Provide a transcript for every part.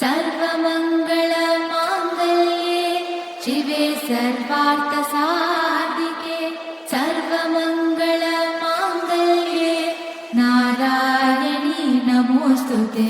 सर्वमङ्गलमाङ्गल्ये शिवे सर्वार्थसाधिके सर्वमङ्गलमाङ्गल्ये नारायणी नमोऽस्तु ते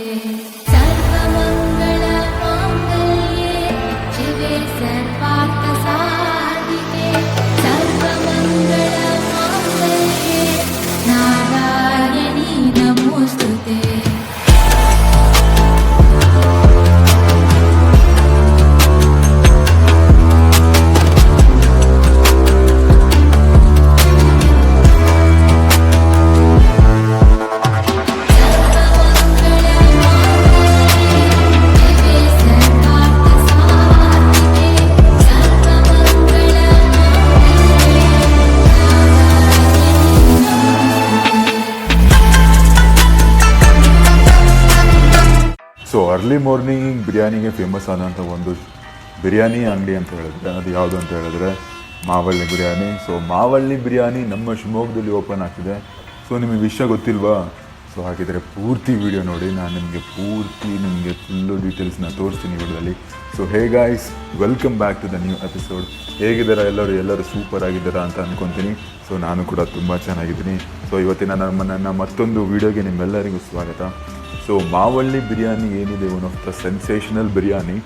ಅರ್ಲಿ ಮಾರ್ನಿಂಗ್ ಬಿರಿಯಾನಿಗೆ ಫೇಮಸ್ ಆದಂಥ ಒಂದು ಬಿರಿಯಾನಿ ಅಂಗಡಿ ಅಂತ ಹೇಳಿದ್ರೆ, ಅದು ಯಾವುದು ಅಂತ ಹೇಳಿದ್ರೆ, ಮಾವಳ್ಳಿ ಬಿರಿಯಾನಿ ಸೊ ಮಾವಳ್ಳಿ ಬಿರಿಯಾನಿ ನಮ್ಮ ಶಿವಮೊಗ್ಗದಲ್ಲಿ ಓಪನ್ ಆಗ್ತಿದೆ. ಸೊ ನಿಮಗೆ ವಿಷಯ ಗೊತ್ತಿಲ್ವಾ? ಸೊ ಹಾಗಿದ್ರೆ ಪೂರ್ತಿ ವಿಡಿಯೋ ನೋಡಿ. ನಾನು ನಿಮಗೆ ಪೂರ್ತಿ ನಿಮಗೆ ಫುಲ್ಲು ಡೀಟೇಲ್ಸ್ನ ತೋರಿಸ್ತೀನಿ ವಿಡಿಯೋದಲ್ಲಿ. So hey guys welcome back to the new episode ಹೇಗಿದ್ದೀರಾ ಎಲ್ಲರೂ? ಎಲ್ಲರೂ ಸೂಪರ್ ಆಗಿದ್ದಾರೆ ಅಂತ ಅನ್ಕೊತೀನಿ. ಸೊ ನಾನು ಕೂಡ ತುಂಬ ಚೆನ್ನಾಗಿದ್ದೀನಿ. ಸೊ ಇವತ್ತಿನ ನನ್ನ ಮತ್ತೊಂದು ವೀಡಿಯೋಗೆ ನಿಮ್ಮೆಲ್ಲರಿಗೂ ಸ್ವಾಗತ. ಸೊ ಮಾವಳ್ಳಿ ಬಿರಿಯಾನಿ ಏನಿದೆ? One of the sensational biryani.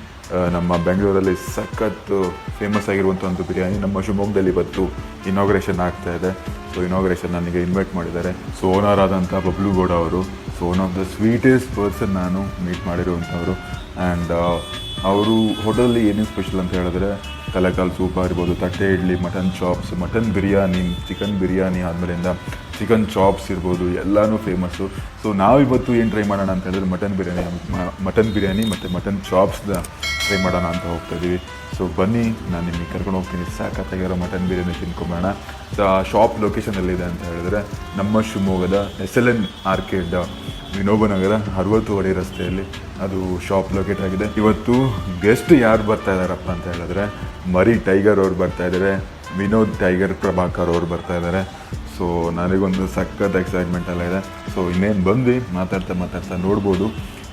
ನಮ್ಮ ಬೆಂಗಳೂರಲ್ಲಿ ಸಖತ್ ಫೇಮಸ್ ಆಗಿರುವಂಥ ಒಂದು ಬಿರಿಯಾನಿ. ನಮ್ಮ ಶಿವಮೊಗ್ಗದಲ್ಲಿ ಇವತ್ತು ಇನಾಗ್ರೇಷನ್ ಆಗ್ತಾ ಇದೆ. ಸೊ ಇನಾಗ್ರೇಷನ್ ನನಗೆ ಇನ್ವೈಟ್ ಮಾಡಿದ್ದಾರೆ. ಸೊ ಓನರ್ ಆದಂಥ ಬಬ್ಲು ಗೌಡ ಅವರು. So one of the sweetest person ನಾನು ಮೀಟ್ ಮಾಡಿರುವಂಥವರು ಆ್ಯಂಡ್ ಅವರು ಹೋಟೆಲಲ್ಲಿ ಏನೇನು ಸ್ಪೆಷಲ್ ಅಂತ ಹೇಳಿದ್ರೆ ತಲೆಕಾಲು ಸೂಪ್ ಆಗಿರ್ಬೋದು, ತಟ್ಟೆ idli, mutton chops, mutton biryani, chicken biryani ಆದಮೇಲಿಂದ chicken chops ಇರ್ಬೋದು, ಎಲ್ಲನೂ ಫೇಮಸ್ಸು ಸೊ ನಾವಿವತ್ತು ಏನು ಟ್ರೈ ಮಾಡೋಣ ಅಂತ ಹೇಳಿದ್ರೆ ಮಟನ್ ಬಿರಿಯಾನಿ ಮಟನ್ ಬಿರಿಯಾನಿ ಮತ್ತು ಮಟನ್ ಚಾಪ್ಸ್ನ ಟ್ರೈ ಮಾಡೋಣ ಅಂತ ಹೋಗ್ತಾ ಇದ್ದೀವಿ ಸೊ ಬನ್ನಿ, ನಾನು ನಿಮಗೆ ಕರ್ಕೊಂಡು ಹೋಗ್ತೀನಿ. ಸಾಕತ್ತಾಗಿರೋ ಮಟನ್ ಬಿರಿಯಾನಿ ತಿನ್ಕೊಂಬೋಣ ಸೊ ಆ ಶಾಪ್ ಲೊಕೇಶನಲ್ಲಿದೆ ಅಂತ ಹೇಳಿದ್ರೆ, ನಮ್ಮ ಶಿವಮೊಗ್ಗದ S L N arcade Vinobanagar ಅರವತ್ತು ಅಡಿ ರಸ್ತೆಯಲ್ಲಿ ಅದು ಶಾಪ್ ಲೊಕೇಟ್ ಆಗಿದೆ. ಇವತ್ತು ಗೆಸ್ಟ್ ಯಾರು ಬರ್ತಾ ಇದ್ದಾರಪ್ಪ ಅಂತ ಹೇಳಿದ್ರೆ, ಮರಿ ಟೈಗರ್ ಅವ್ರು ಬರ್ತಾ ಇದ್ದಾರೆ ವಿನೋದ್ ಟೈಗರ್ ಪ್ರಭಾಕರ್ ಅವ್ರು ಬರ್ತಾ ಇದ್ದಾರೆ ಸೊ ನನಗೊಂದು ಸಖತ್ ಎಕ್ಸೈಟ್ಮೆಂಟ್ ಎಲ್ಲ ಇದೆ ಸೊ ಇನ್ನೇನು ಬಂದು ಮಾತಾಡ್ತಾ ಮಾತಾಡ್ತಾ ನೋಡ್ಬೋದು.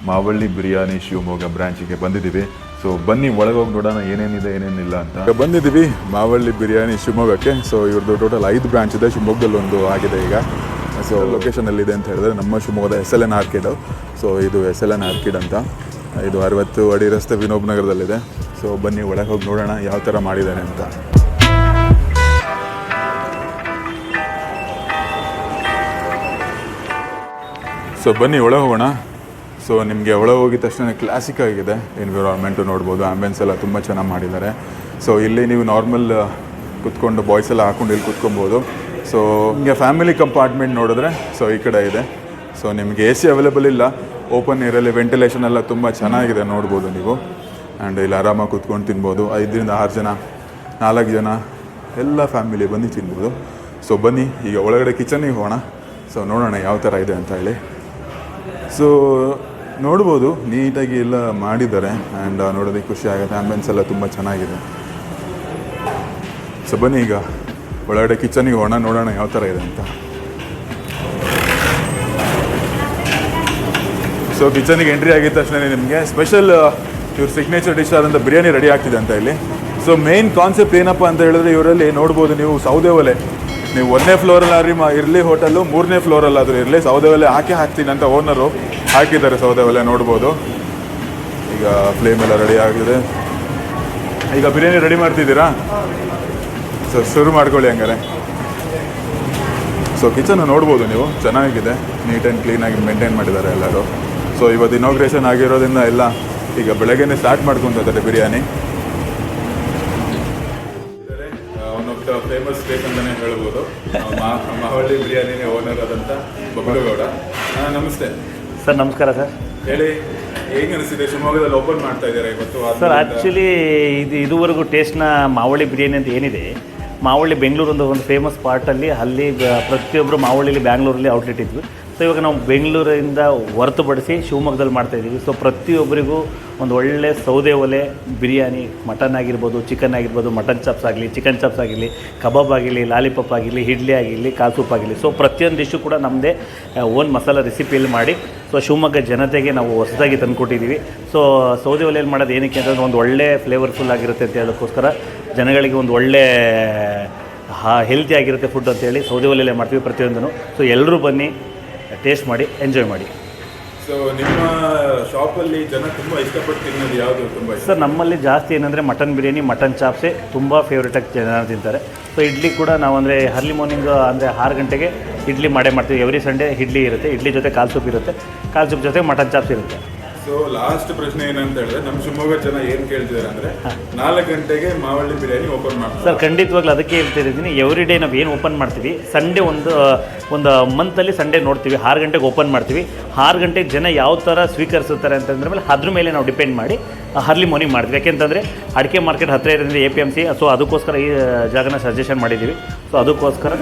ಮಾವಳ್ಳಿ ಬಿರಿಯಾನಿ ಶಿವಮೊಗ್ಗ ಬ್ರಾಂಚಿಗೆ ಬಂದಿದ್ದೀವಿ. ಸೊ ಬನ್ನಿ ಒಳಗೆ ಹೋಗಿ ನೋಡೋಣ ಏನೇನಿದೆ, ಏನೇನಿಲ್ಲ ಅಂತ. ಬಂದಿದ್ದೀವಿ ಮಾವಳ್ಳಿ ಬಿರಿಯಾನಿ ಶಿವಮೊಗ್ಗಕ್ಕೆ. ಸೊ ಇವ್ರದ್ದು ಟೋಟಲ್ ಐದು ಬ್ರಾಂಚ್ ಇದೆ. ಶಿವಮೊಗ್ಗದಲ್ಲಿ ಒಂದು ಆಗಿದೆ ಈಗ. ಸೊ ಲೊಕೇಶನ್ ಎಲ್ಲಿದೆ ಅಂತ ಹೇಳಿದ್ರೆ ನಮ್ಮ ಶಿವಮೊಗ್ಗದ S L N orchid so ಇದು ಎಸ್ ಎಲ್ ಎನ್ ಆರ್ಕಿಡ್ ಅಂತ. ಇದು ಅರವತ್ತು ಅಡಿ ರಸ್ತೆ ವಿನೋಬ್ ನಗರದಲ್ಲಿದೆ. ಸೊ ಬನ್ನಿ ಒಳಗೆ ಹೋಗಿ ನೋಡೋಣ ಯಾವ ಥರ ಮಾಡಿದ್ದಾರೆ ಅಂತ. ಸೊ ಬನ್ನಿ ಒಳಗೆ ಹೋಗೋಣ ಸೊ ನಿಮಗೆ ಒಳಗೆ ಹೋಗಿದ ತಕ್ಷಣ ಕ್ಲಾಸಿಕ್ ಆಗಿದೆ ಎನ್ವಿರಾನ್ಮೆಂಟು ನೋಡ್ಬೋದು ಆ್ಯಂಬೆನ್ಸ್ ಎಲ್ಲ ತುಂಬ ಚೆನ್ನಾಗಿ ಮಾಡಿದ್ದಾರೆ. ಸೊ ಇಲ್ಲಿ ನೀವು ನಾರ್ಮಲ್ ಕುತ್ಕೊಂಡು ಬಾಯ್ಸ್ ಎಲ್ಲ ಹಾಕೊಂಡು ಇಲ್ಲಿ ಕುತ್ಕೊಬೋದು. ಸೊ ನಿಮಗೆ ಫ್ಯಾಮಿಲಿ ಕಂಪಾರ್ಟ್ಮೆಂಟ್ ನೋಡಿದ್ರೆ ಸೊ ಈ ಕಡೆ ಇದೆ. ಸೊ ನಿಮಗೆ ಎ ಸಿ ಅವೈಲೇಬಲ್ ಇಲ್ಲ. ಓಪನ್ ಏರಲ್ಲಿ ವೆಂಟಿಲೇಷನ್ ಎಲ್ಲ ತುಂಬ ಚೆನ್ನಾಗಿದೆ ನೋಡ್ಬೋದು ನೀವು. ಆ್ಯಂಡ್ ಇಲ್ಲಿ ಆರಾಮಾಗಿ ಕುತ್ಕೊಂಡು ತಿನ್ಬೋದು. ಐದರಿಂದ ಆರು ಜನ, ನಾಲ್ಕು ಜನ, ಎಲ್ಲ ಫ್ಯಾಮಿಲಿ ಬಂದು ತಿನ್ಬೋದು. ಸೊ ಬನ್ನಿ, ಈಗ ಒಳಗಡೆ ಕಿಚನಿಗೆ ಹೋಗೋಣ. ಸೊ ನೋಡೋಣ ಯಾವ ಥರ ಇದೆ ಅಂತ ಹೇಳಿ. ಸೊ ನೋಡ್ಬೋದು, ನೀಟಾಗಿ ಎಲ್ಲ ಮಾಡಿದ್ದಾರೆ ಆ್ಯಂಡ್ ನೋಡೋದಕ್ಕೆ ಖುಷಿ ಆಗುತ್ತೆ. ಆ್ಯಂಬೆನ್ಸ್ ಎಲ್ಲ ತುಂಬ ಚೆನ್ನಾಗಿದೆ. ಸೊ ಬನ್ನಿ ಈಗ. ಒಳಗಡೆ ಕಿಚನಿಗೆ ಒಣ ನೋಡೋಣ ಯಾವ ಥರ ಇದೆ ಅಂತ. ಸೊ ಕಿಚನಿಗೆ ಎಂಟ್ರಿ ಆಗಿದ ತಕ್ಷಣ ನಿಮಗೆ ಸ್ಪೆಷಲ್ ಇವ್ರ ಸಿಗ್ನೇಚರ್ ಡಿಶ್ ಆದಂಥ ಬಿರಿಯಾನಿ ರೆಡಿ ಆಗ್ತಿದೆ ಅಂತ ಇಲ್ಲಿ. ಸೊ ಮೇನ್ ಕಾನ್ಸೆಪ್ಟ್ ಏನಪ್ಪ ಅಂತ ಹೇಳಿದ್ರೆ, ಇವರಲ್ಲಿ ನೋಡ್ಬೋದು ನೀವು ಸೌದೆ ಒಲೆ. ನೀವು ಒಂದನೇ ಫ್ಲೋರಲ್ಲಿ ಮಾ ಇರಲಿ ಹೋಟೆಲು ಮೂರನೇ ಫ್ಲೋರಲ್ಲಾದರೂ ಇರಲಿ. ಸೌದೆ ಒಲೆ ಹಾಕಿ ಹಾಕ್ತೀನಿ ಅಂತ ಓನರು ಹಾಕಿದ್ದಾರೆ ಸೌದೆ ಒಲೆ ನೋಡ್ಬೋದು. ಈಗ ಫ್ಲೇಮ್ ಎಲ್ಲ ರೆಡಿ ಆಗಿದೆ. ಈಗ ಬಿರಿಯಾನಿ ರೆಡಿ ಮಾಡ್ತಿದ್ದೀರಾ? ಸೊ ಶುರು ಮಾಡ್ಕೊಳ್ಳಿ ಹಂಗಾರೆ. ಸೊ ಕಿಚನ್ ನೋಡ್ಬೋದು ನೀವು. ಚೆನ್ನಾಗಿದೆ. ನೀಟ್ ಆ್ಯಂಡ್ ಕ್ಲೀನಾಗಿ ಮೇಂಟೈನ್ ಮಾಡಿದ್ದಾರೆ ಎಲ್ಲರೂ. ಸೊ ಇವತ್ತು ಇನಾಗ್ರೇಷನ್ ಆಗಿರೋದ್ರಿಂದ ಎಲ್ಲ ಈಗ ಬೆಳಗ್ಗೆನೇ ಸ್ಟಾರ್ಟ್ ಮಾಡ್ಕೊತಿದ್ದಾರೆ ಬಿರಿಯಾನಿ. ದ ಫೇಮಸ್ ಪ್ಲೇಸ್ ಅಂತಲೇ ಹೇಳ್ಬೋದು. ಮಾವಳ್ಳಿ ಬಿರಿಯಾನಿನೇ ಓನರ್ ಆದಂತ ಬಬಲುಗೌಡ ನಮಸ್ತೆ. ಸರ್ ನಮಸ್ಕಾರ ಸರ್. ಹೇಳಿ ಹೇಗೆ ಅನಿಸಿದೆ ಶಿವಮೊಗ್ಗದಲ್ಲಿ ಓಪನ್ ಮಾಡ್ತಾ ಇದ್ದಾರೆ ಇವತ್ತು ಸರ್ ಆ್ಯಕ್ಚುಲಿ ಇದು ಇದುವರೆಗೂ ಟೇಸ್ಟ್ನ ಮಾವಳ್ಳಿ ಬಿರಿಯಾನಿ ಅಂತ ಏನಿದೆ ಮಾವಳ್ಳಿ ಬೆಂಗಳೂರು ಒಂದು ಒಂದು ಫೇಮಸ್ ಪಾರ್ಟಲ್ಲಿ ಅಲ್ಲಿ ಪ್ರತಿಯೊಬ್ಬರು ಮಾವಳ್ಳಿಲಿ ಬ್ಯಾಂಗ್ಳೂರಲ್ಲಿ ಔಟ್ಲೆಟ್ ಇದ್ವಿ. ಸೊ ಇವಾಗ ನಾವು ಬೆಂಗಳೂರಿಂದ ಹೊರತುಪಡಿಸಿ ಶಿವಮೊಗ್ಗದಲ್ಲಿ ಮಾಡ್ತಾ ಇದ್ದೀವಿ. ಸೊ ಪ್ರತಿಯೊಬ್ಬರಿಗೂ ಒಂದು ಒಳ್ಳೆ ಸೌದೆ ಒಲೆ, ಬಿರಿಯಾನಿ ಮಟನ್ ಆಗಿರ್ಬೋದು ಚಿಕನ್ ಆಗಿರ್ಬೋದು ಮಟನ್ ಚಾಪ್ಸ್ ಆಗಲಿ ಚಿಕನ್ ಚಾಪ್ಸ್ ಆಗಿರಲಿ ಕಬಾಬ್ ಆಗಿರಲಿ ಲಾಲಿಪಾಪ್ ಆಗಿರಲಿ, ಇಡ್ಲಿ ಆಗಿರಲಿ ಕಾಲ್ ಸೂಪ್ ಆಗಿರಲಿ. ಸೊ ಪ್ರತಿಯೊಂದು ಡಿಶ್ಶು ಕೂಡ ನಮ್ಮದೇ ಓನ್ ಮಸಾಲ ರೆಸಿಪಿಯಲ್ಲಿ ಮಾಡಿ, ಸೊ ಶಿವಮೊಗ್ಗ ಜನತೆಗೆ ನಾವು ಹೊಸದಾಗಿ ತಂದುಕೊಟ್ಟಿದ್ದೀವಿ. ಸೊ ಸೌದೆ ಒಲೆಯಲ್ಲಿ ಮಾಡೋದು ಏನಕ್ಕೆ ಅಂತಂದ್ರೆ ಒಂದು ಒಳ್ಳೆ ಫ್ಲೇವರ್ಫುಲ್ ಆಗಿರುತ್ತೆ ಅಂತ ಹೇಳೋಕ್ಕೋಸ್ಕರ ಜನಗಳಿಗೆ ಒಂದು ಒಳ್ಳೆ ಹಾ ಹೆಲ್ತಿ ಆಗಿರುತ್ತೆ ಫುಡ್ ಅಂತೇಳಿ ಸೌದೆ ಒಲೆಯಲ್ಲೇ ಮಾಡ್ತೀವಿ ಪ್ರತಿಯೊಂದನ್ನು. ಸೊ ಎಲ್ಲರೂ ಬನ್ನಿ ಟೇಸ್ಟ್ ಮಾಡಿ ಎಂಜಾಯ್ ಮಾಡಿ. ಸೊ ನಿಮ್ಮ ಶಾಪಲ್ಲಿ ಜನ ತುಂಬ ಇಷ್ಟಪಟ್ಟು ತಿನ್ನೋದು ಯಾವುದು ತುಂಬ ಸರ್ ನಮ್ಮಲ್ಲಿ ಜಾಸ್ತಿ ಏನಂದರೆ ಮಟನ್ ಬಿರಿಯಾನಿ ಮಟನ್ ಚಾಪ್ಸೆ ತುಂಬ ಫೇವ್ರೇಟಾಗಿ ಜನ ತಿಂತಾರೆ. ಸೊ ಇಡ್ಲಿ ಕೂಡ ನಾವು ಅಂದರೆ ಅರ್ಲಿ ಮಾರ್ನಿಂಗ್ ಅಂದರೆ ಆರು ಗಂಟೆಗೆ ಇಡ್ಲಿ ಮಾಡೇ ಮಾಡ್ತೀವಿ. ಎವ್ರಿ ಸಂಡೇ ಇಡ್ಲಿ ಇರುತ್ತೆ ಇಡ್ಲಿ ಜೊತೆ ಕಾಲ್ ಸೂಪ್ ಇರುತ್ತೆ. ಕಾಲ್ ಸೂಪ್ ಜೊತೆ ಮಟನ್ ಚಾಪ್ಸ್ ಇರುತ್ತೆ. ಸೊ ಲಾಸ್ಟ್ ಪ್ರಶ್ನೆ ಏನಂತ ಹೇಳಿದ್ರೆ ನಮ್ಮ ಶಿವಮೊಗ್ಗ ಜನ ಏನು ಕೇಳ್ತಿದಾರೆ ಅಂದ್ರೆ ನಾಲ್ಕು ಗಂಟೆಗೆ ಮಾವಳ್ಳಿ ಬಿರಿಯಾನಿ ಓಪನ್ ಮಾಡ್ತಾರೆ. ಸರ್ ಖಂಡಿತವಾಗ್ಲೂ ಅದಕ್ಕೆ ಹೇಳ್ತಿದ್ದೀನಿ ಎವ್ರಿ ಡೇ ನಾವು ಏನು ಓಪನ್ ಮಾಡ್ತೀವಿ ಸಂಡೇ ಒಂದು ಒಂದು ಮಂತಲ್ಲಿ ಸಂಡೇ ನೋಡ್ತೀವಿ ಆರು ಗಂಟೆಗೆ ಓಪನ್ ಮಾಡ್ತೀವಿ. ಆರು ಗಂಟೆಗೆ ಜನ ಯಾವ ಥರ ಸ್ವೀಕರಿಸುತ್ತಾರೆ ಅಂತಂದ್ರೆ ಮೇಲೆ ಅದ್ರ ಮೇಲೆ ನಾವು ಡಿಪೆಂಡ್ ಮಾಡಿ ಅರ್ಲಿ ಮಾರ್ನಿಂಗ್ ಮಾಡ್ತೀವಿ. ಯಾಕೆಂತಂದರೆ ಅಡಿಕೆ ಮಾರ್ಕೆಟ್ ಹತ್ತಿರ ಇರೋದ್ರಿಂದ A P M C so ಅದಕ್ಕೋಸ್ಕರ ಈ ಜಾಗನ ಸಜೆಷನ್ ಮಾಡಿದ್ದೀವಿ. ಸೊ ಅದಕ್ಕೋಸ್ಕರ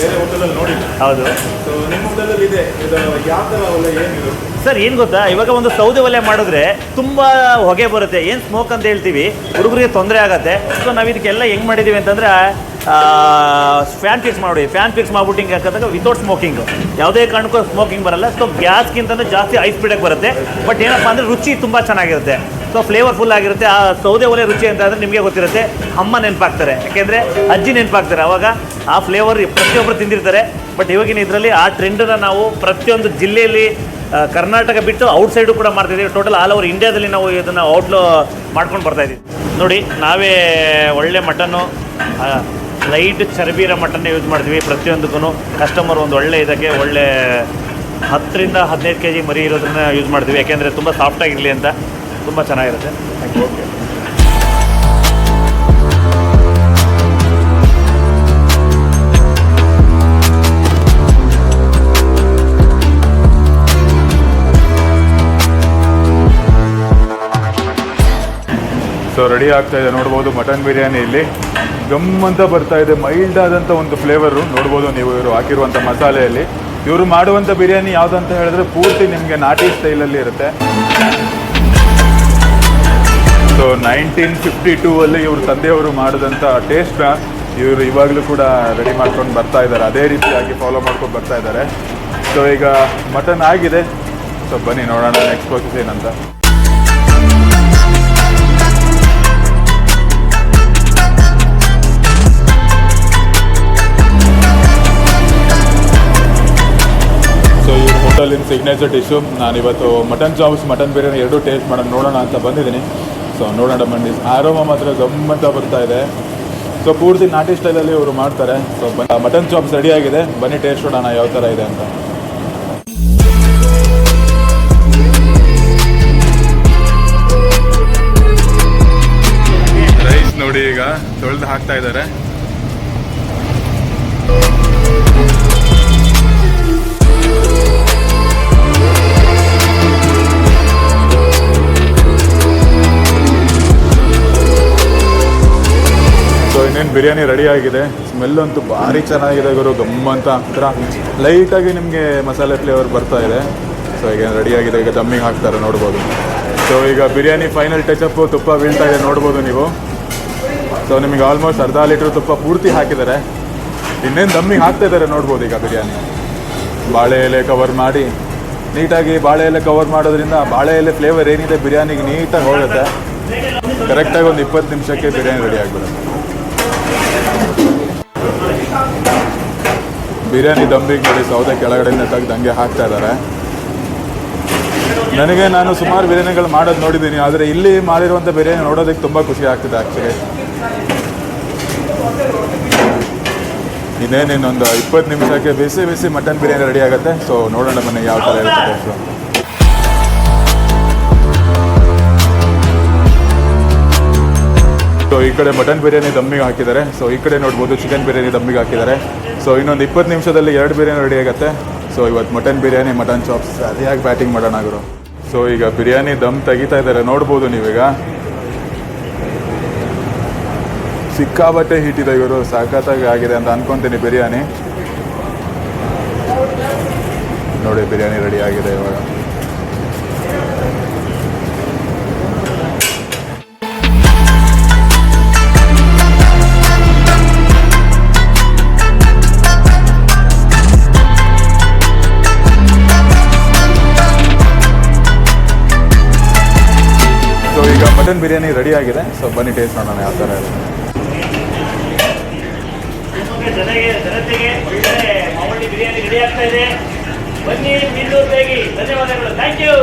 ಬೇರೆ ಹೋಟೆಲಲ್ಲಿ ನೋಡಿಲ್ಲ. ಹೌದು. ಸೊ ನಿಮ್ಮ ಹೋಟೆಲಲ್ಲಿ ಇದೆ. ಇದು ಯಾವ ಥರ ಒಲೆ ಏನಿದು ಸರ್ ಏನು ಗೊತ್ತಾ? ಇವಾಗ ಒಂದು ಸೌದೆ ಒಲೆ ಮಾಡಿದ್ರೆ ತುಂಬ ಹೊಗೆ ಬರುತ್ತೆ. ಏನು ಸ್ಮೋಕ್ ಅಂತ ಹೇಳ್ತೀವಿ? ಹುಡುಗರಿಗೆ ತೊಂದರೆ ಆಗುತ್ತೆ. ಸೊ ನಾವು ಇದಕ್ಕೆಲ್ಲ ಹೆಂಗೆ ಮಾಡಿದ್ದೀವಿ ಅಂತಂದರೆ ಫ್ಯಾನ್ ಫಿಕ್ಸ್ ಮಾಡಿ. ಫ್ಯಾನ್ ಫಿಕ್ಸ್ ಮಾಡ್ಬಿಟ್ಟು ಹಿಂಗೆ ಹಾಕಿದಾಗ ವಿತೌಟ್ ಸ್ಮೋಕಿಂಗ್ ಯಾವುದೇ ಕಾರಣಕ್ಕೂ ಸ್ಮೋಕಿಂಗ್ ಬರಲ್ಲ. ಸೊ ಗ್ಯಾಸ್ಗಿಂತ ಜಾಸ್ತಿ ಐಸ್ ಸ್ಪೀಡಾಗಿ ಬರುತ್ತೆ. ಬಟ್ ಏನಪ್ಪ ಅಂದರೆ ರುಚಿ ತುಂಬ ಚೆನ್ನಾಗಿರುತ್ತೆ. ಸೊ ಫ್ಲೇವರ್ಫುಲ್ ಆಗಿರುತ್ತೆ. ಆ ಸೌದೆ ಒಲೆ ರುಚಿ ಅಂತ ಅಂದರೆ ನಿಮಗೆ ಗೊತ್ತಿರುತ್ತೆ. ಅಮ್ಮ ನೆನಪಾಗ್ತಾರೆ. ಯಾಕೆಂದರೆ ಅಜ್ಜಿ ನೆನಪಾಗ್ತಾರೆ. ಅವಾಗ ಆ ಫ್ಲೇವರ್ ಪ್ರತಿಯೊಬ್ಬರು ತಿಂದಿರ್ತಾರೆ. ಬಟ್ ಇವಾಗಿನ ಇದರಲ್ಲಿ ಆ ಟ್ರೆಂಡನ್ನು ನಾವು ಪ್ರತಿಯೊಂದು ಜಿಲ್ಲೆಯಲ್ಲಿ ಕರ್ನಾಟಕ ಬಿಟ್ಟು ಔಟ್ಸೈಡು ಕೂಡ ಮಾಡ್ತಿದ್ದೀವಿ ಟೋಟಲ್ ಆಲ್ ಓವರ್ ಇಂಡಿಯಾದಲ್ಲಿ ನಾವು ಇದನ್ನು ಔಟ್ಲು ಮಾಡ್ಕೊಂಡು ಬರ್ತಾ ಇದ್ದೀವಿ ನೋಡಿ, ನಾವೇ ಒಳ್ಳೆ ಮಟನ್ನು ಲೈಟ್ ಚರ್ಬಿರ ಮಟನ್ನೇ ಯೂಸ್ ಮಾಡ್ತೀವಿ ಪ್ರತಿಯೊಂದಕ್ಕೂ ಕಸ್ಟಮರ್ ಒಂದು ಒಳ್ಳೆ ಇದಕ್ಕೆ ಒಳ್ಳೆ ಹತ್ತರಿಂದ ಹದಿನೈದು ಕೆ ಜಿ ಮರಿ ಇರೋದನ್ನ ಯೂಸ್ ಮಾಡ್ತೀವಿ. ಯಾಕೆಂದರೆ ತುಂಬ ಸಾಫ್ಟಾಗಿರಲಿ ಅಂತ. ತುಂಬ ಚೆನ್ನಾಗಿರುತ್ತೆ. ಥ್ಯಾಂಕ್ ಯು ಸೊ ರೆಡಿ ಆಗ್ತಾ ಇದೆ. ನೋಡ್ಬೋದು ಮಟನ್ ಬಿರಿಯಾನಿ ಇಲ್ಲಿ. ಗಮ್ ಅಂತ ಬರ್ತಾ ಇದೆ. ಮೈಲ್ಡ್ ಆದಂಥ ಒಂದು ಫ್ಲೇವರು ನೋಡ್ಬೋದು ನೀವು ಇವರು ಹಾಕಿರುವಂಥ ಮಸಾಲೆಯಲ್ಲಿ. ಇವರು ಮಾಡುವಂಥ ಬಿರಿಯಾನಿ ಯಾವುದಂತ ಹೇಳಿದ್ರೆ ಪೂರ್ತಿ ನಿಮಗೆ ನಾಟಿ ಸ್ಟೈಲಲ್ಲಿ ಇರುತ್ತೆ. ಸೊ ನೈನ್ಟೀನ್ ಫಿಫ್ಟಿ ಟೂ ಅಲ್ಲಿ ಇವ್ರ ತಂದೆಯವರು ಮಾಡಿದಂಥ ಟೇಸ್ಟ್ನ ಇವರು ಇವಾಗಲೂ ಕೂಡ ರೆಡಿ ಮಾಡ್ಕೊಂಡು ಬರ್ತಾ ಇದ್ದಾರೆ. ಅದೇ ರೀತಿಯಾಗಿ ಫಾಲೋ ಮಾಡ್ಕೊಂಡು ಬರ್ತಾ ಇದ್ದಾರೆ. ಸೊ ಈಗ ಮಟನ್ ಆಗಿದೆ. ಸೊ ಬನ್ನಿ ನೋಡೋಣ ನೆಕ್ಸ್ಟ್ ಪ್ರೋಸೆಸ್ ಏನಂತ. ಸೊ ಇವ್ರ ಹೋಟೆಲಿನ ಸಿಗ್ನೇಚರ್ ಡಿಶ್ಶು ನಾನಿವತ್ತು ಮಟನ್ ಚಾಪ್ಸ್ ಮಟನ್ ಬಿರಿಯಾನಿ ಎರಡೂ ಟೇಸ್ಟ್ ಮಾಡೋಣ, ನೋಡೋಣ ಅಂತ ಬಂದಿದ್ದೀನಿ. ಸೊ ನೋಡೋಣ ಬನ್ನಿ ಆರೋಮ ಮಾತ್ರ ಗಮ್ಮಂತ ಬರ್ತಾ ಇದೆ. ಸೊ ಪೂರ್ತಿ ನಾಟಿ ಸ್ಟೈಲಲ್ಲಿ ಇವರು ಮಾಡ್ತಾರೆ. ಸೊ ಮಟನ್ ಚಾಪ್ಸ್ ರೆಡಿ ಆಗಿದೆ. ಬನ್ನಿ ಟೇಸ್ಟ್ ನೋಡೋಣ ಯಾವ ಥರ ಇದೆ ಅಂತ. ರೈಸ್ ನೋಡಿ ಈಗ ತೊಳೆದು ಹಾಕ್ತಾ ಇದ್ದಾರೆ. ಸೊ ಇನ್ನೇನು ಬಿರಿಯಾನಿ ರೆಡಿ ಆಗಿದೆ. ಸ್ಮೆಲ್ ಅಂತೂ ಭಾರಿ ಚೆನ್ನಾಗಿದೆ ಗುರು ಗಮ್ಮ ಅಂತ ಒಂಥರ ಲೈಟಾಗಿ ನಿಮಗೆ ಮಸಾಲೆ ಫ್ಲೇವರ್ ಬರ್ತಾ ಇದೆ. ಸೊ ಈಗ ರೆಡಿ ಆಗಿದೆ, ಈಗ ದಮ್ಮಿಗೆ ಹಾಕ್ತಾರೆ, ನೋಡ್ಬೋದು. ಸೊ ಈಗ ಬಿರಿಯಾನಿ ಫೈನಲ್ ಟಚಪ್ಪು ತುಪ್ಪ ಬೀಳ್ತಾ ಇದೆ, ನೋಡ್ಬೋದು ನೀವು. ಸೊ ನಿಮಗೆ ಆಲ್ಮೋಸ್ಟ್ ಅರ್ಧ ಲೀಟ್ರ್ ತುಪ್ಪ ಪೂರ್ತಿ ಹಾಕಿದ್ದಾರೆ. ಇನ್ನೇನು ದಮ್ಮಿಗೆ ಹಾಕ್ತಾ ಇದ್ದಾರೆ, ನೋಡ್ಬೋದು ಈಗ ಬಿರಿಯಾನಿ. ಬಾಳೆ ಎಲೆ ಕವರ್ ಮಾಡಿ. ನೀಟಾಗಿ ಬಾಳೆ ಎಲೆ ಕವರ್ ಮಾಡೋದ್ರಿಂದ ಬಾಳೆ ಎಲೆ ಫ್ಲೇವರ್ ಏನಿದೆ, ಬಿರಿಯಾನಿಗೆ ನೀಟಾಗಿ ಹೋಗುತ್ತೆ. ಕರೆಕ್ಟಾಗಿ ಒಂದು ಇಪ್ಪತ್ತು ನಿಮಿಷಕ್ಕೆ ಬಿರಿಯಾನಿ ರೆಡಿ ಆಗಿಬಿಡುತ್ತೆ. ಬಿರಿಯಾನಿ ದಮ್ಮಿಗೆ ನೋಡಿ ಸೌದೆ ಕೆಳಗಡೆಯಿಂದ ತೆಗೆದು ಹಾಕ್ತಾ ಇದ್ದಾರೆ. ನನಗೆ ನಾನು ಸುಮಾರು ಬಿರಿಯಾನಿಗಳು ಮಾಡೋದು ನೋಡಿದ್ದೀನಿ, ಆದರೆ ಇಲ್ಲಿ ಮಾಡಿರುವಂಥ ಬಿರಿಯಾನಿ ನೋಡೋದಕ್ಕೆ ತುಂಬ ಖುಷಿ ಆಗ್ತಿದೆ ಆ್ಯಕ್ಚುಲಿ ಇದೇನೇನೊಂದು ಇಪ್ಪತ್ತು ನಿಮಿಷಕ್ಕೆ ಬಿಸಿ ಬಿಸಿ ಮಟನ್ ಬಿರಿಯಾನಿ ರೆಡಿ ಆಗುತ್ತೆ. ಸೊ ನೋಡೋಣ ಮನೆ ಯಾವ ಥರ ಇರುತ್ತೆ ಸೊ ಈ ಕಡೆ ಮಟನ್ ಬಿರಿಯಾನಿ ದಮ್ಮಿಗೆ ಹಾಕಿದ್ದಾರೆ. ಸೊ ಈ ಕಡೆ ನೋಡ್ಬೋದು ಚಿಕನ್ ಬಿರಿಯಾನಿ ದಮ್ಮಿಗೆ ಹಾಕಿದ್ದಾರೆ. ಸೊ ಇನ್ನೊಂದು ಇಪ್ಪತ್ತು ನಿಮಿಷದಲ್ಲಿ ಎರಡು ಬಿರಿಯಾನಿ ರೆಡಿ ಆಗುತ್ತೆ. ಸೊ ಇವತ್ತು ಮಟನ್ ಬಿರಿಯಾನಿ, ಮಟನ್ ಚಾಪ್ಸ್ ಸರಿಯಾಗಿ ಬ್ಯಾಟಿಂಗ್ ಮಾಡೋಣ ಗುರು. ಸೊ ಈಗ ಬಿರಿಯಾನಿ ದಮ್ ತೆಗಿತಾ ಇದ್ದಾರೆ. ನೋಡ್ಬೋದು ನೀವೀಗ. ಸಿಕ್ಕಾಬಟ್ಟೆ ಹಿಟ್ಟಿದೆ ಇವರು ಸಾಕತ್ತಾಗಿ ಆಗಿದೆ ಅಂತ ಅನ್ಕೊಂತೀನಿ ಬಿರಿಯಾನಿ. ನೋಡಿ, ಬಿರಿಯಾನಿ ರೆಡಿ ಆಗಿದೆ ಇವಾಗ. ಮಟನ್ ಬಿರಿಯಾನಿ ರೆಡಿ ಆಗಿದೆ. ಸೊ ಬನ್ನಿ ಟೇಸ್ಟ್ ಮಾಡೋಣ ಯಾವ ಥರ ಇದೆ ಜನತೆಗೆ ಒಳ್ಳೆ ಮಾವಳ್ಳಿ ಬಿರಿಯಾನಿ ರೆಡಿ ಆಗ್ತಾ ಇದೆ. ಬನ್ನಿ ಬೇಗಿ. ಧನ್ಯವಾದಗಳು. ಥ್ಯಾಂಕ್ ಯು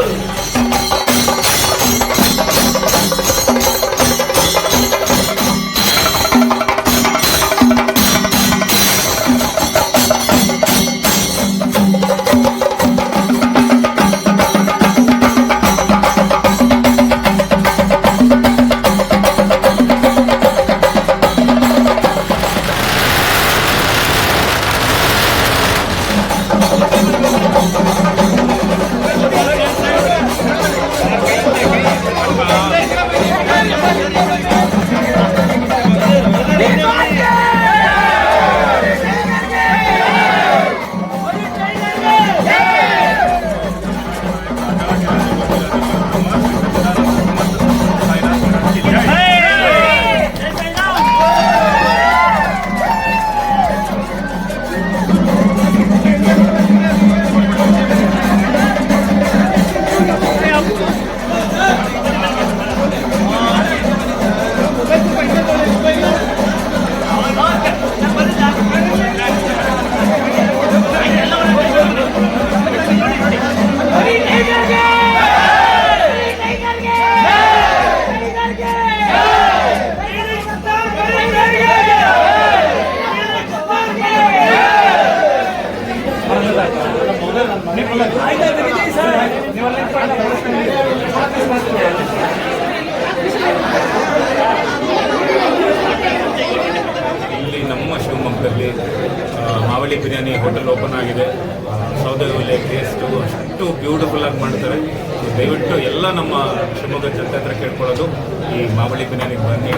ಮಾವಳಿ ಬಿರಿಯಾನಿಗೆ ಬನ್ನಿ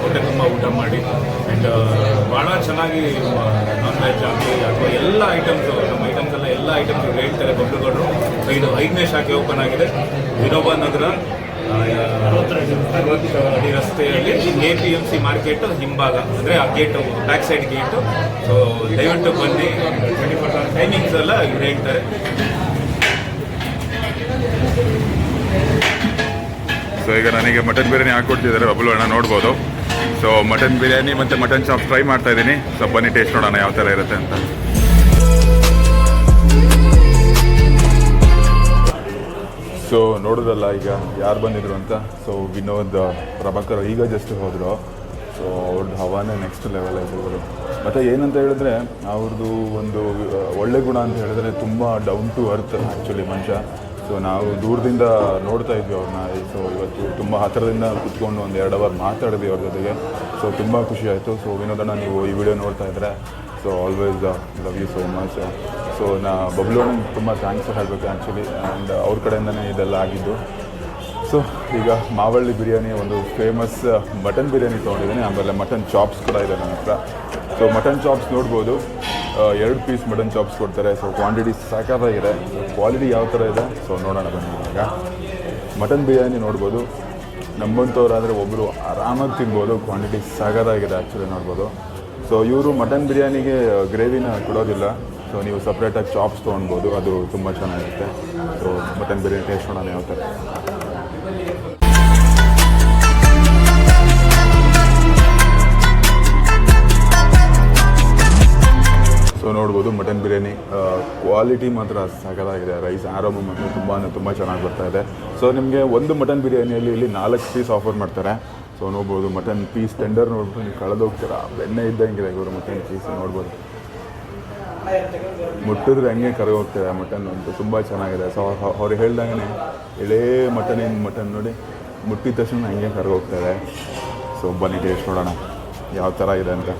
ಹೊಟ್ಟೆ ತುಂಬ ಊಟ ಮಾಡಿ. ಆ್ಯಂಡ್ ಭಾಳ ಚೆನ್ನಾಗಿ ನಾನ್ ವೆಜ್ ಆಗಲಿ ಅಥವಾ ಎಲ್ಲ ಐಟಮ್ಸು ನಮ್ಮ ಐಟಮ್ಸ್ ಎಲ್ಲ ಎಲ್ಲ ಐಟಮ್ಸ್ ಹೇಳ್ತಾರೆ ಬಬ್ಲುಗೌಡರು ಸೊ ಇದು ಐದನೇ ಶಾಖೆ ಓಪನ್ ಆಗಿದೆ. ವಿನೋಬಾ ನಗರ ಅಡಿ ರಸ್ತೆಯಲ್ಲಿ A P M C market ಹಿಂಭಾಗ, ಅಂದರೆ ಆ gate back side gate so ದಯವಿಟ್ಟು ಬನ್ನಿ. ಟ್ವೆಂಟಿ ಫೋರ್ ಟೈಮಿಂಗ್ಸ್ ಎಲ್ಲ ಇವ್ರು ಹೇಳ್ತಾರೆ. ಸೊ ಈಗ ನನಗೆ ಮಟನ್ ಬಿರಿಯಾನಿ ಹಾಕ್ಕೊಡ್ತಿದ್ದಾರೆ. ಬಬ್ಲು ಅಣ್ಣ, ನೋಡ್ಬೋದು. ಸೊ ಮಟನ್ ಬಿರಿಯಾನಿ ಮತ್ತು ಮಟನ್ ಚಾಪ್ ಟ್ರೈ ಮಾಡ್ತಾ ಇದ್ದೀನಿ. ಸೊ ಬನ್ನಿ ಟೇಸ್ಟ್ ನೋಡೋಣ ಯಾವ ಥರ ಇರುತ್ತೆ ಅಂತ. ಸೊ ನೋಡೋದಲ್ಲ ಈಗ ಯಾರು ಬಂದಿದ್ರು ಅಂತ. ಸೊ ವಿನೋದ್, ಪ್ರಭಾಕರ್ ಈಗ ಜಸ್ಟ್ ಹೋದರು. ಸೊ ಅವ್ರದ್ದು ಹವಾನೇ ನೆಕ್ಸ್ಟ್ ಲೆವೆಲ್ ಇವರು ಮತ್ತು ಏನಂತ ಹೇಳಿದ್ರೆ ಅವ್ರದ್ದು ಒಂದು ಒಳ್ಳೆ ಗುಣ ಅಂತ ಹೇಳಿದ್ರೆ ತುಂಬ ಡೌನ್ ಟು ಅರ್ತ್ ಆ್ಯಕ್ಚುಲಿ ಮನುಷ್ಯ. ಸೊ ನಾವು ದೂರದಿಂದ ನೋಡ್ತಾ ಇದ್ವಿ ಅವ್ರನ್ನ. ಸೊ ಇವತ್ತು ತುಂಬ ಹತ್ತಿರದಿಂದ ಕುತ್ಕೊಂಡು ಒಂದು ಎರಡು ಅವರ್ ಮಾತಾಡಿದ್ವಿ ಅವ್ರ ಜೊತೆಗೆ. ಸೊ ತುಂಬ ಖುಷಿ ಆಯಿತು. ಸೊ ವಿನೋದಣ್ಣ, ನೀವು ಈ ವಿಡಿಯೋ ನೋಡ್ತಾ ಇದ್ರೆ. So always love you so much so ನಾ ಬಬ್ಲು ತುಂಬ ಥ್ಯಾಂಕ್ಸ್ ಹೇಳಬೇಕು ಆ್ಯಕ್ಚುಲಿ ಆ್ಯಂಡ್ ಅವ್ರ ಕಡೆಯಿಂದನೇ ಇದೆಲ್ಲ ಆಗಿದ್ದು. ಸೊ ಈಗ ಮಾವಳ್ಳಿ ಬಿರಿಯಾನಿ ಒಂದು ಫೇಮಸ್ ಮಟನ್ ಬಿರಿಯಾನಿ ತೊಗೊಂಡಿದ್ದೀನಿ. ಆಮೇಲೆ ಮಟನ್ ಚಾಪ್ಸ್ ಕೂಡ ಇದೆ ನನ್ನ ಹತ್ರ. ಸೊ ಮಟನ್ ಚಾಪ್ಸ್ ನೋಡ್ಬೋದು. ಎರಡು ಪೀಸ್ ಮಟನ್ ಚಾಪ್ಸ್ ಕೊಡ್ತಾರೆ. ಸೊ ಕ್ವಾಂಟಿಟಿ ಸಾಕಾಗಿದೆ. ಕ್ವಾಲಿಟಿ ಯಾವ ಥರ ಇದೆ? ಸೊ ನೋಡೋಣ ಬನ್ನಿ ಇವಾಗ ಮಟನ್ ಬಿರಿಯಾನಿ ನೋಡ್ಬೋದು. ನಮ್ಮಂಥವ್ರಾದರೆ ಒಬ್ಬರು ಆರಾಮಾಗಿ ತಿನ್ಬೋದು. ಕ್ವಾಂಟಿಟಿ ಸಾಕಾಗಿದೆ ಆ್ಯಕ್ಚುಲಿ ನೋಡ್ಬೋದು. ಸೊ ಇವರು ಮಟನ್ ಬಿರಿಯಾನಿಗೆ ಗ್ರೇವಿನ ಕೊಡೋದಿಲ್ಲ. ಸೊ ನೀವು ಸಪ್ರೇಟಾಗಿ ಚಾಪ್ಸ್ ತೊಗೊಳ್ಬೋದು. ಅದು ತುಂಬ ಚೆನ್ನಾಗಿರುತ್ತೆ. ಸೊ ಮಟನ್ ಬಿರಿಯಾನಿ ಟೇಸ್ಟ್ ನೋಡೋಣ ಯಾವ ಥರ ಸೊ ನೋಡ್ಬೋದು ಮಟನ್ ಬಿರಿಯಾನಿ ಕ್ವಾಲಿಟಿ ಮಾತ್ರ ಸಕಲಾಗಿದೆ ರೈಸ್ ಆರೋಮ ಮಾತ್ರ ತುಂಬಾ ತುಂಬ ಚೆನ್ನಾಗಿ ಬರ್ತಾ ಇದೆ. ಸೊ ನಿಮಗೆ ಒಂದು ಮಟನ್ ಬಿರಿಯಾನಿಯಲ್ಲಿ ಇಲ್ಲಿ ನಾಲ್ಕು ಪೀಸ್ ಆಫರ್ ಮಾಡ್ತಾರೆ. ಸೊ ನೋಡ್ಬೋದು ಮಟನ್ ಪೀಸ್ ಟೆಂಡರ್ ನೋಡ್ಬೋದು ನೀವು ಕಳೆದೋಗ್ತೀರಾ? ಬೆಣ್ಣೆ ಇದ್ದಂಗಿದೆ, ಇವರು ಮಟನ್ ಪೀಸ್ ನೋಡ್ಬೋದು. ಮುಟ್ಟಿದ್ರೆ ಹಂಗೆ ಕರಗೋಗ್ತದೆ ಮಟನ್ ಅಂತೂ? ತುಂಬ ಚೆನ್ನಾಗಿದೆ. ಸೊ ಅವ್ರು ಹೇಳ್ದಂಗೆ ಎಳೇ ಮಟನಿನ ಮಟನ್ ನೋಡಿ ಮುಟ್ಟಿದ ತಕ್ಷಣ ಹಂಗೆ ಕರಗೋಗ್ತದೆ ಸೊ ಬನ್ನಿ ಟೇಸ್ಟ್ ನೋಡೋಣ. ಯಾವ ಥರ ಇದೆ ಅಂತ.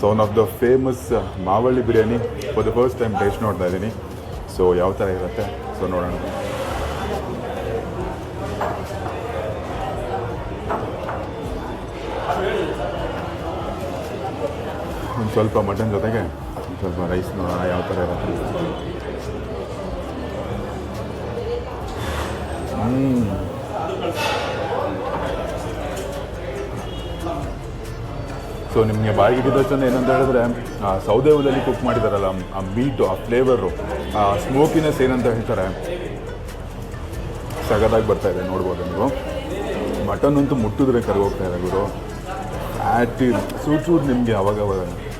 So one of the famous Mavalli biryani for the first time taste ನೋಡ್ತಾ ಇದ್ದೀನಿ. ಸೊ ಯಾವ ಥರ ಇರುತ್ತೆ? ಸೊ ನೋಡೋಣ. ಒಂದು ಸ್ವಲ್ಪ ಮಟನ್ ಜೊತೆಗೆ, ಒಂದು ಸ್ವಲ್ಪ ರೈಸ್ ನೋಡೋಣ, ಯಾವ ಥರ ಇರುತ್ತೆ. ಹ್ಮ್. ಸೊ ನಿಮಗೆ ಬಾಯಿಗೆ ತಕ್ಷಣ ಏನಂತ ಹೇಳಿದ್ರೆ ಸೌದೆ ಹುಲ್ಲಲ್ಲಿ ಕುಕ್ ಮಾಡಿದಾರಲ್ಲ, ಆ ಮೀಟು ಆ ಫ್ಲೇವರು ಆ ಸ್ಮೋಕಿನೆಸ್ ಏನಂತ ಹೇಳ್ತಾರೆ. ಸಗದಾಗಿ ಬರ್ತಾ ಇದೆ, ನೋಡ್ಬೋದು ನೀವು. ಮಟನ್ ಅಂತೂ ಮುಟ್ಟಿದ್ರೆ ಕರ್ಗೋಗ್ತಾ ಇದೆ ಗುರು. ಆ್ಯಟಿ ಸೂಟ್ ಸೂಟ್ ನಿಮಗೆ ಅವಾಗ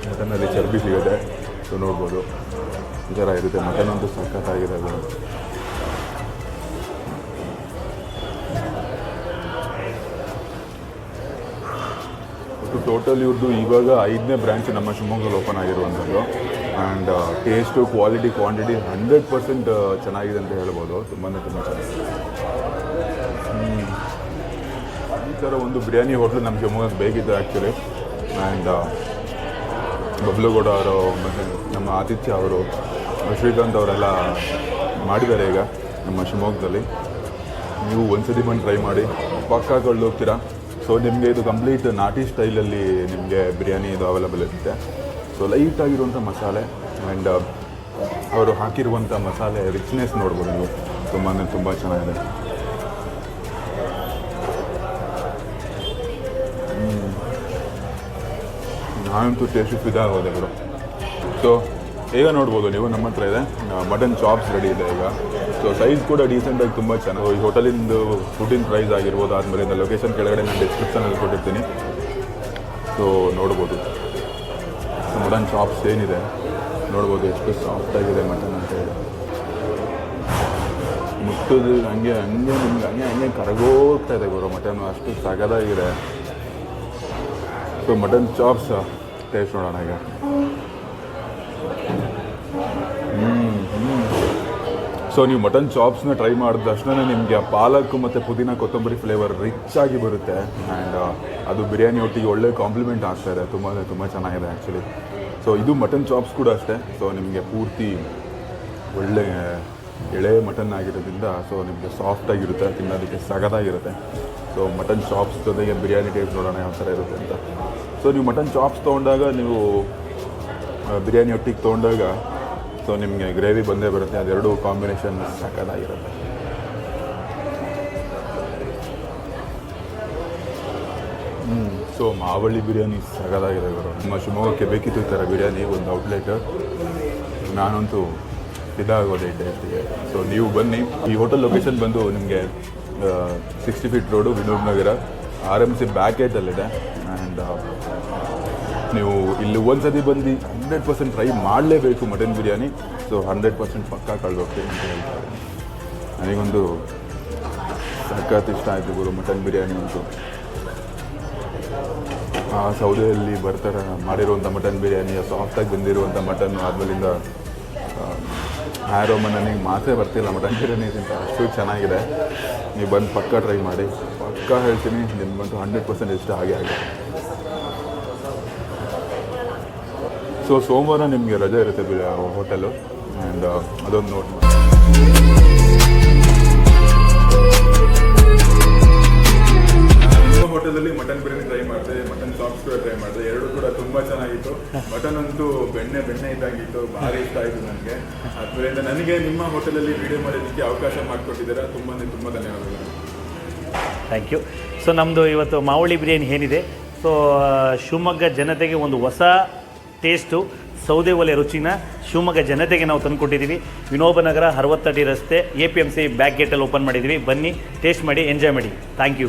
ಮಟನಲ್ಲಿ ಚರ್ಬಿ ಸಿಗುತ್ತೆ. ಸೊ ನೋಡ್ಬೋದು. ಈ ಥರ ಇರುತ್ತೆ. ಮಟನ್ ಅಂತೂ ಸಖತ್ತಾಗಿದೆ ಗುರು. ಟೋಟಲ್ ಇವ್ರದ್ದು ಇವಾಗ ಐದನೇ ಬ್ರ್ಯಾಂಚ್ ನಮ್ಮ ಶಿವಮೊಗ್ಗದಲ್ಲಿ ಓಪನ್ ಆಗಿರುವಂಥದ್ದು. And taste quality quantity hundred percent ಚೆನ್ನಾಗಿದೆ ಅಂತ ಹೇಳ್ಬೋದು. ತುಂಬಾ ತುಂಬ ಚೆನ್ನಾಗಿದೆ. ಈ ಥರ ಒಂದು ಬಿರಿಯಾನಿ ಹೋಟ್ಲು ನಮ್ಮ ಶಿವಮೊಗ್ಗಕ್ಕೆ ಬೇಕಿತ್ತು ಆ್ಯಕ್ಚುಲಿ ಆ್ಯಂಡ್ ಬಬ್ಲುಗೌಡ ಅವರು, ಮತ್ತು ನಮ್ಮ ಆದಿತ್ಯ ಅವರು ಶ್ರೀಕಾಂತ್ ಅವರೆಲ್ಲ ಮಾಡಿದ್ದಾರೆ ಈಗ ನಮ್ಮ ಶಿವಮೊಗ್ಗದಲ್ಲಿ. ನೀವು ಒಂದ್ಸತಿ ಬಂದು ಟ್ರೈ ಮಾಡಿ. ಪಕ್ಕಾ ಕಳ್ಳು ಹೋಗ್ತೀರಾ ಸೊ ನಿಮಗೆ ಇದು ಕಂಪ್ಲೀಟ್ ನಾಟಿ ಸ್ಟೈಲಲ್ಲಿ ನಿಮಗೆ ಬಿರಿಯಾನಿ ಇದು ಅವೈಲಬಲ್ ಇರುತ್ತೆ. ಸೊ ಲೈಟಾಗಿರುವಂಥ ಮಸಾಲೆ ಆ್ಯಂಡ್ ಅವರು ಹಾಕಿರುವಂಥ ಮಸಾಲೆ ರಿಚ್ನೆಸ್ ನೋಡ್ಬೋದು ನೀವು. ತುಂಬಾ ತುಂಬ ಚೆನ್ನಾಗಿದೆ. ನಾನಂತೂ ಟೇಸ್ಟ್ ಇದಾಗೋದೆ ಗುರು ಸೊ ಈಗ ನೋಡ್ಬೋದು ನೀವು, ನಮ್ಮ ಹತ್ರ ಇದೆ ಮಟನ್ ಚಾಪ್ಸ್ ರೆಡಿ ಇದೆ ಈಗ. ಸೊ ಸೈಜ್ ಕೂಡ ಡೀಸೆಂಟಾಗಿ ತುಂಬ ಚೆನ್ನಾಗಿ ಈ ಹೋಟೆಲಿಂದು ಫುಡ್ಡಿನ ಪ್ರೈಸ್ ಆಗಿರ್ಬೋದು, ಆದಮೇಲೆ ಲೊಕೇಶನ್ ಕೆಳಗಡೆ ನಾನು ಡಿಸ್ಕ್ರಿಪ್ಷನಲ್ಲಿ ಕೊಟ್ಟಿರ್ತೀನಿ. ಸೊ ನೋಡ್ಬೋದು. ಮಟನ್ ಚಾಪ್ಸ್ ಏನಿದೆ? ನೋಡ್ಬೋದು ಎಷ್ಟು ಸಾಫ್ಟಾಗಿದೆ ಮಟನ್ ಅಂತ ಹೇಳಿ. ಮುಟ್ಟದು ಹಂಗೆ ಹಂಗೆ ನಿಮ್ಗೆ ಹಂಗೆ ಹಂಗೆ ಕರಗೋಗ್ತಾ ಇದೆ ಗುರು ಮಟನ್, ಅಷ್ಟು ಸಗದಾಗಿದೆ. ಸೊ ಮಟನ್ ಚಾಪ್ಸ್ ಟೇಸ್ಟ್ ನೋಡೋಣ ಈಗ. ಸೊ ನೀವು ಮಟನ್ ಚಾಪ್ಸ್ನ ಟ್ರೈ ಮಾಡಿದ ತಕ್ಷಣ ನಿಮಗೆ ಆ ಪಾಲಕ್ ಮತ್ತು ಪುದೀನ ಕೊತ್ತಂಬರಿ ಫ್ಲೇವರ್ ರಿಚ್ ಆಗಿ ಬರುತ್ತೆ. ಆ್ಯಂಡ್ ಅದು ಬಿರಿಯಾನಿ ಒಟ್ಟಿಗೆ ಒಳ್ಳೆ ಕಾಂಪ್ಲಿಮೆಂಟ್ ಆಗ್ತಾ ಇದೆ. ತುಂಬ ತುಂಬ ಚೆನ್ನಾಗಿದೆ ಆ್ಯಕ್ಚುಲಿ ಸೊ ಇದು ಮಟನ್ ಚಾಪ್ಸ್ ಕೂಡ ಅಷ್ಟೇ. ಸೊ ನಿಮಗೆ ಪೂರ್ತಿ ಒಳ್ಳೆ ಎಳೆ ಮಟನ್ ಆಗಿರೋದ್ರಿಂದ ಸೊ ನಿಮಗೆ ಸಾಫ್ಟಾಗಿರುತ್ತೆ ತಿನ್ನೋದಕ್ಕೆ ಸಗದಾಗಿರುತ್ತೆ. ಸೊ ಮಟನ್ ಚಾಪ್ಸ್ ಜೊತೆಗೆ ಬಿರಿಯಾನಿ ಟೇಸ್ಟ್ ನೋಡೋಣ ಯಾವ ಥರ ಇರುತ್ತೆ ಅಂತ. ಸೊ ನೀವು ಮಟನ್ ಚಾಪ್ಸ್ ತೊಗೊಂಡಾಗ ನೀವು ಬಿರಿಯಾನಿ ಒಟ್ಟಿಗೆ ತೊಗೊಂಡಾಗ ಸೊ ನಿಮಗೆ ಗ್ರೇವಿ ಬಂದೇ ಬರುತ್ತೆ, ಅದೆರಡು ಕಾಂಬಿನೇಷನ್ ಸಕ್ಕತ್ತಾಗಿರುತ್ತೆ ಸೊ ಮಾವಳ್ಳಿ ಬಿರಿಯಾನಿ ಸಾಕಾಗಿದೆ ಗುರು. ನಿಮ್ಮ ಶಿವಮೊಗ್ಗಕ್ಕೆ ಬೇಕಿತ್ತು ಈ ಥರ ಬಿರಿಯಾನಿ, ಒಂದು ಔಟ್ಲೆಟ್ ನಾನಂತೂ ಇದಾಗೋದೆ ಟೇಸ್ಟಿಗೆ ಸೊ ನೀವು ಬನ್ನಿ. ಈ ಹೋಟೆಲ್ ಲೊಕೇಶನ್ ಬಂದು ನಿಮಗೆ sixty feet road Vinod Nagar. R M C back ಏಟಲ್ಲಿದೆ and ನೀವು ಇಲ್ಲಿ ಒಂದು ಸತಿ ಬಂದು ಹಂಡ್ರೆಡ್ ಪರ್ಸೆಂಟ್ ಟ್ರೈ ಮಾಡಲೇಬೇಕು mutton biryani. So hundred percent ಪಕ್ಕಾ ಕಳ್ದೋಗ್ತೀನಿ ಅಂತ ಹೇಳ್ತಾರೆ. ನನಗೊಂದು ಸಖತ್ ಇಷ್ಟ ಆಯಿತು ಗುರು ಮಟನ್ ಬಿರಿಯಾನಿ ಅಂತೂ. ಆ ಸೌದೆಯಲ್ಲಿ ಬರ್ತಾರೆ ಮಾಡಿರುವಂಥ ಮಟನ್ ಬಿರಿಯಾನಿ ಸಾಫ್ಟಾಗಿ ಬಂದಿರುವಂಥ ಮಟನ್ ಆದ್ಮೇಲಿಂದ ಆರೋಮ ನನಗೆ ಮಾತೇ ಬರ್ತಿಲ್ಲ ಮಟನ್ ಬಿರಿಯಾನಿ ಅಂತ ಅಷ್ಟು ಚೆನ್ನಾಗಿದೆ. ನೀವು ಬಂದು ಪಕ್ಕ ಟ್ರೈ ಮಾಡಿ. ಪಕ್ಕ ಹೇಳ್ತೀನಿ, ನಿಮ್ಗಂತೂ ಹಂಡ್ರೆಡ್ ಪರ್ಸೆಂಟ್ ಇಷ್ಟ, ಹಾಗೆ ಆಗುತ್ತೆ ಸೊ ಸೋಮವಾರ ನಿಮಗೆ ರಜೆ ಇರುತ್ತೆ ಹೋಟೆಲು ಆ್ಯಂಡ್ ಅದೊಂದು ನೋಟ್ ಮಾಡಿ ಹೋಟೆಲಲ್ಲಿ ಮಟನ್ ಬಿರಿಯಾನಿ ಟ್ರೈ ಮಾಡಿದೆ ಮಟನ್ ಸಾಪ್ಸ್ ಕೂಡ ಟ್ರೈ ಮಾಡಿದೆ. ಎರಡು ಕೂಡ ತುಂಬ ಚೆನ್ನಾಗಿತ್ತು. ಮಟನ್ ಅಂತೂ ಬೆಣ್ಣೆ ಬೆಣ್ಣೆ ಇದ್ದಾಗಿತ್ತು. ಭಾರಿ ಇಷ್ಟ ಆಯಿತು ನನಗೆ. ಅದರಿಂದ ನನಗೆ ನಿಮ್ಮ ಹೋಟೆಲಲ್ಲಿ ವಿಡಿಯೋ ಮಾಡೋದಕ್ಕೆ ಅವಕಾಶ ಮಾಡಿಕೊಟ್ಟಿದ್ದೀರಾ. ತುಂಬಾ ತುಂಬ ಧನ್ಯವಾದಗಳು. ಥ್ಯಾಂಕ್ ಯು ಸೊ ನಮ್ಮದು ಇವತ್ತು ಮಾವಳಿ ಬಿರಿಯಾನಿ ಏನಿದೆ? ಸೊ ಶಿವಮೊಗ್ಗ ಜನತೆಗೆ ಒಂದು ಹೊಸ ಟೇಸ್ಟು ಸೌದೆ ಒಲೆ ರುಚಿನ ಶಿವಮೊಗ್ಗ ಜನತೆಗೆ ನಾವು ತಂದುಕೊಟ್ಟಿದ್ದೀವಿ. ವಿನೋಬ ನಗರ ಅರವತ್ತಡಿ ರಸ್ತೆ A P M C back ಗೇಟಲ್ಲಿ open ಮಾಡಿದ್ದೀವಿ. ಬನ್ನಿ ಟೇಸ್ಟ್ ಮಾಡಿ ಎಂಜಾಯ್ ಮಾಡಿ. Thank you.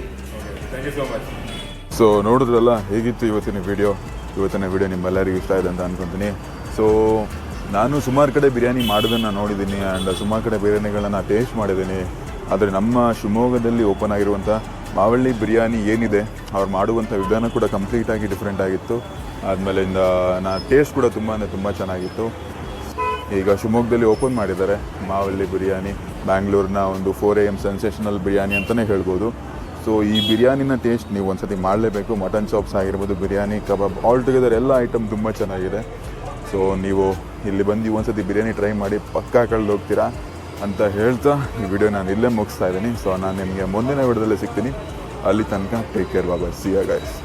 Thank you so much so ನೋಡಿದ್ರಲ್ಲ ಹೇಗಿತ್ತು ಇವತ್ತಿನ ವಿಡಿಯೋ? ಇವತ್ತಿನ ವಿಡಿಯೋ ನಿಮ್ಮೆಲ್ಲರಿಗೂ ಇಷ್ಟ ಇದೆ ಅಂತ ಅನ್ಕೊತೀನಿ. ಸೊ ನಾನು ಸುಮಾರು ಕಡೆ ಬಿರಿಯಾನಿ ಮಾಡೋದನ್ನು ನೋಡಿದ್ದೀನಿ ಆ್ಯಂಡ್ ಸುಮಾರು ಕಡೆ ಬಿರಿಯಾನಿಗಳನ್ನ ಟೇಸ್ಟ್ ಮಾಡಿದ್ದೀನಿ. ಆದರೆ ನಮ್ಮ ಶಿವಮೊಗ್ಗದಲ್ಲಿ ಓಪನ್ ಆಗಿರುವಂಥ ಮಾವಳ್ಳಿ ಬಿರಿಯಾನಿ ಏನಿದೆ ಅವ್ರು ಮಾಡುವಂಥ ವಿಧಾನ ಕೂಡ ಕಂಪ್ಲೀಟಾಗಿ ಡಿಫ್ರೆಂಟ್ ಆಗಿತ್ತು. ಆದಮೇಲಿಂದ ನಾ ಟೇಸ್ಟ್ ಕೂಡ ತುಂಬ ಅಂದರೆ ತುಂಬ ಚೆನ್ನಾಗಿತ್ತು. ಈಗ ಶಿವಮೊಗ್ಗದಲ್ಲಿ ಓಪನ್ ಮಾಡಿದ್ದಾರೆ, ಮಾವಳ್ಳಿ ಬಿರಿಯಾನಿ ಬ್ಯಾಂಗ್ಳೂರಿನ ಒಂದು four A M sensational biryani ಅಂತಲೇ ಹೇಳ್ಬೋದು. ಸೊ ಈ ಬಿರಿಯಾನಿನ ಟೇಸ್ಟ್ ನೀವು ಒಂದ್ಸತಿ ಮಾಡಲೇಬೇಕು. ಮಟನ್ ಚಾಪ್ಸ್ ಆಗಿರ್ಬೋದು, ಬಿರಿಯಾನಿ ಕಬಾಬ್ ಆಲ್ ಟುಗೆದರ್ ಎಲ್ಲ ಐಟಮ್ ತುಂಬ ಚೆನ್ನಾಗಿದೆ. ಸೊ ನೀವು ಇಲ್ಲಿ ಬಂದು ಒಂದ್ಸತಿ ಬಿರಿಯಾನಿ ಟ್ರೈ ಮಾಡಿ ಪಕ್ಕಾ ಕಳೆದು ಹೋಗ್ತೀರಾ ಅಂತ ಹೇಳ್ತಾ ಈ ವಿಡಿಯೋ ನಾನು ಇಲ್ಲೇ ಮುಗಿಸ್ತಾ ಇದ್ದೀನಿ. ಸೊ ನಾನು ನಿಮಗೆ ಮುಂದಿನ ವಿಡಿಯೋದಲ್ಲಿ ಸಿಗ್ತೀನಿ. ಅಲ್ಲಿ ತನಕ take care bye bye see ya guys